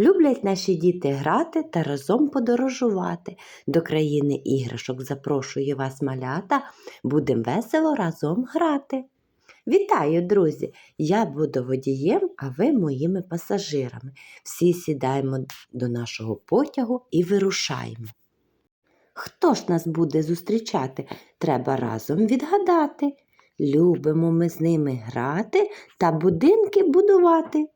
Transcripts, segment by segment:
Люблять наші діти грати та разом подорожувати. До країни іграшок запрошую вас, малята, будемо весело разом грати. Вітаю, друзі! Я буду водієм, а ви моїми пасажирами. Всі сідаємо до нашого потягу і вирушаємо. Хто ж нас буде зустрічати? Треба разом відгадати. Любимо ми з ними грати та будинки будувати.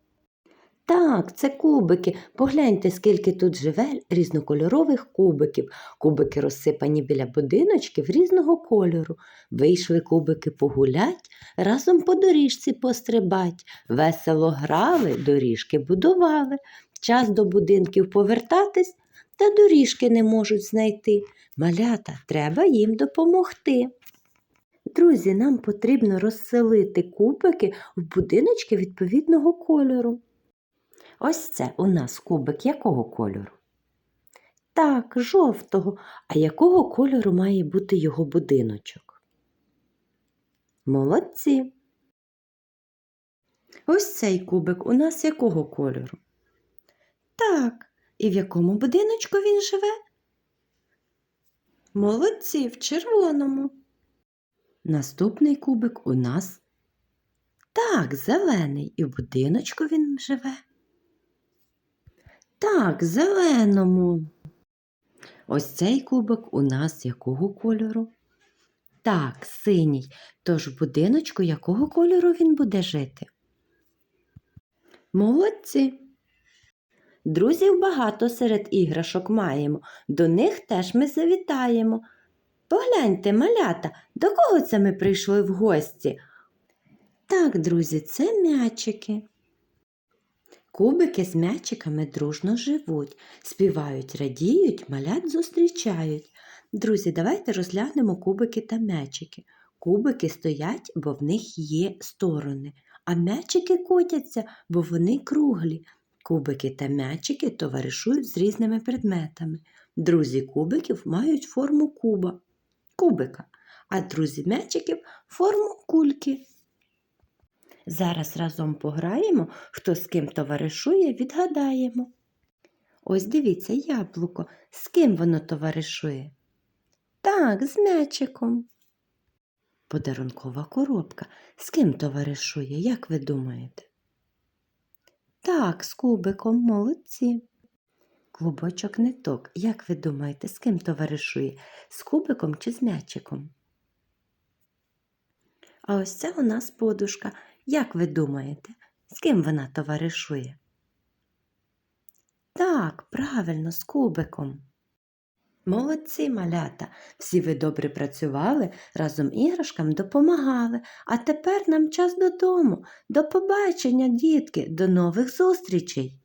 Так, це кубики. Погляньте, скільки тут живе різнокольорових кубиків. Кубики розсипані біля будиночків різного кольору. Вийшли кубики погулять, разом по доріжці пострибать. Весело грали, доріжки будували. Час до будинків повертатись, та доріжки не можуть знайти. Малята, треба їм допомогти. Друзі, нам потрібно розселити кубики в будиночки відповідного кольору. Ось це у нас кубик якого кольору? Так, жовтого. А якого кольору має бути його будиночок? Молодці. Ось цей кубик у нас якого кольору? Так, і в якому будиночку він живе? Молодці, в червоному. Наступний кубик у нас так, зелений, і в будиночку він живе. Так, зеленому. Ось цей кубик у нас якого кольору? Так, синій. Тож в будиночку якого кольору він буде жити? Молодці. Друзів багато серед іграшок маємо, до них теж ми завітаємо. Погляньте, малята, до кого це ми прийшли в гості? Так, друзі, це м'ячики. Кубики з м'ячиками дружно живуть, співають, радіють, малят зустрічають. Друзі, давайте розглянемо кубики та м'ячики. Кубики стоять, бо в них є сторони, а м'ячики котяться, бо вони круглі. Кубики та м'ячики товаришують з різними предметами. Друзі кубиків мають форму куба, кубика, а друзі м'ячиків форму кульки. Зараз разом пограємо, хто з ким товаришує, відгадаємо. Ось дивіться, яблуко, з ким воно товаришує? Так, з м'ячиком. Подарункова коробка. З ким товаришує, як ви думаєте? Так, з кубиком, молодці. Клубочок ниток, як ви думаєте, з ким товаришує? З кубиком чи з м'ячиком? А ось це у нас подушка. Як ви думаєте, з ким вона товаришує? Так, правильно, з кубиком. Молодці малята, всі ви добре працювали, разом іграшкам допомагали, а тепер нам час додому. До побачення, дітки, до нових зустрічей!